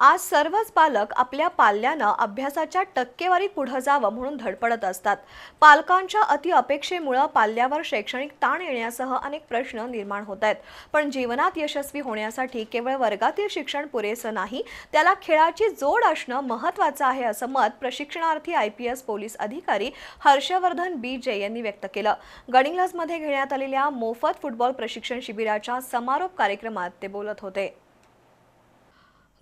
आज सर्वच पालक आपल्या पाल्यानं अभ्यासाच्या टक्केवारीत पुढं जावं म्हणून धडपडत असतात. पालकांच्या अति अपेक्षेमुळं पाल्यावर शैक्षणिक ताण येण्यासह अनेक प्रश्न निर्माण होत आहेत. पण जीवनात यशस्वी होण्यासाठी केवळ वर्गातील शिक्षण पुरेसं नाही त्याला खेळाची जोड असणं महत्त्वाचं आहे असं मत प्रशिक्षणार्थी आय पी एस पोलीस अधिकारी हर्षवर्धन बी जे यांनी व्यक्त केलं. गडिंग्लजमध्ये घेण्यात आलेल्या मोफत फुटबॉल प्रशिक्षण शिबिराच्या समारोप कार्यक्रमात ते बोलत होते.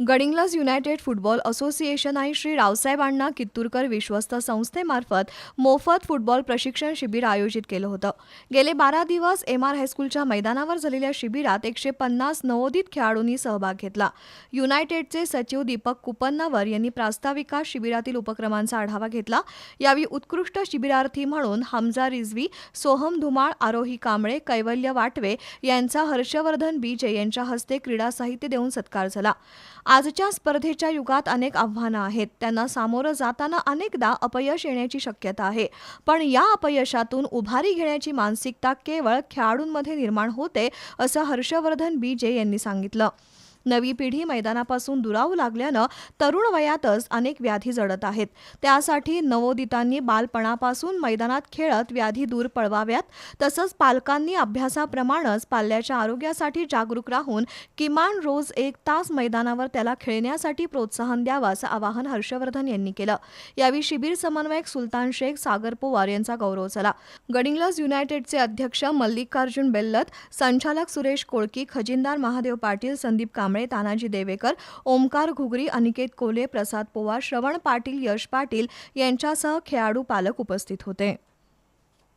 गडिंग्लज युनायटेड फुटबॉल असोसिएशन आणि श्री रावसाहेब अण्णा कित्तूरकर विश्वस्त संस्थेमार्फत मोफत फुटबॉल प्रशिक्षण शिबिर आयोजित केलं होतं. गेले बारा दिवस एम आर हायस्कूलच्या मैदानावर झालेल्या शिबिरात एकशे पन्नास नवोदित खेळाडूंनी सहभाग घेतला. युनायटेडचे सचिव दीपक कुपन्नावर यांनी प्रास्ताविका शिबिरातील उपक्रमांचा आढावा घेतला. यावेळी उत्कृष्ट शिबिरार्थी म्हणून हमजा रिझवी सोहम धुमाळ आरोही कांबळे कैवल्य वाटवे यांचा हर्षवर्धन बीजे यांच्या हस्ते क्रीडा साहित्य देऊन सत्कार झाला. आजच्या स्पर्धेच्या युगात अनेक आव्हानं आहेत. त्यांना सामोरं जाताना अनेकदा अपयश येण्याची शक्यता आहे. पण या अपयशातून उभारी घेण्याची मानसिकता केवळ खेळाडूंमध्ये निर्माण होते असं हर्षवर्धन बीजे यांनी सांगितलं. नवी पिढी मैदानापासून दुरावू लागल्यानं तरुण वयातच अनेक व्याधी जडत आहेत. त्यासाठी नवोदितांनी बालपणापासून मैदानात खेळत व्याधी दूर पळवाव्यात तसंच पालकांनी अभ्यासाप्रमाणेच पाल्याच्या आरोग्यासाठी जागरूक राहून किमान रोज एक तास मैदानावर त्याला खेळण्यासाठी प्रोत्साहन द्यावं असं आवाहन हर्षवर्धन यांनी केलं. यावेळी शिबिर समन्वयक सुलतान शेख सागर पोवार यांचा गौरव झाला. गडिंग्लज युनायटेडचे अध्यक्ष मल्लिकार्जुन बेल्लत संचालक सुरेश कोळकी खजिनदार महादेव पाटील संदीप कांबळे तानाजी देवेकर ओमकार घुगरी अनिकेत कोले प्रसाद पोवार श्रवण पाटील यश पाटील यांच्यासह खेळाडू पालक उपस्थित होते.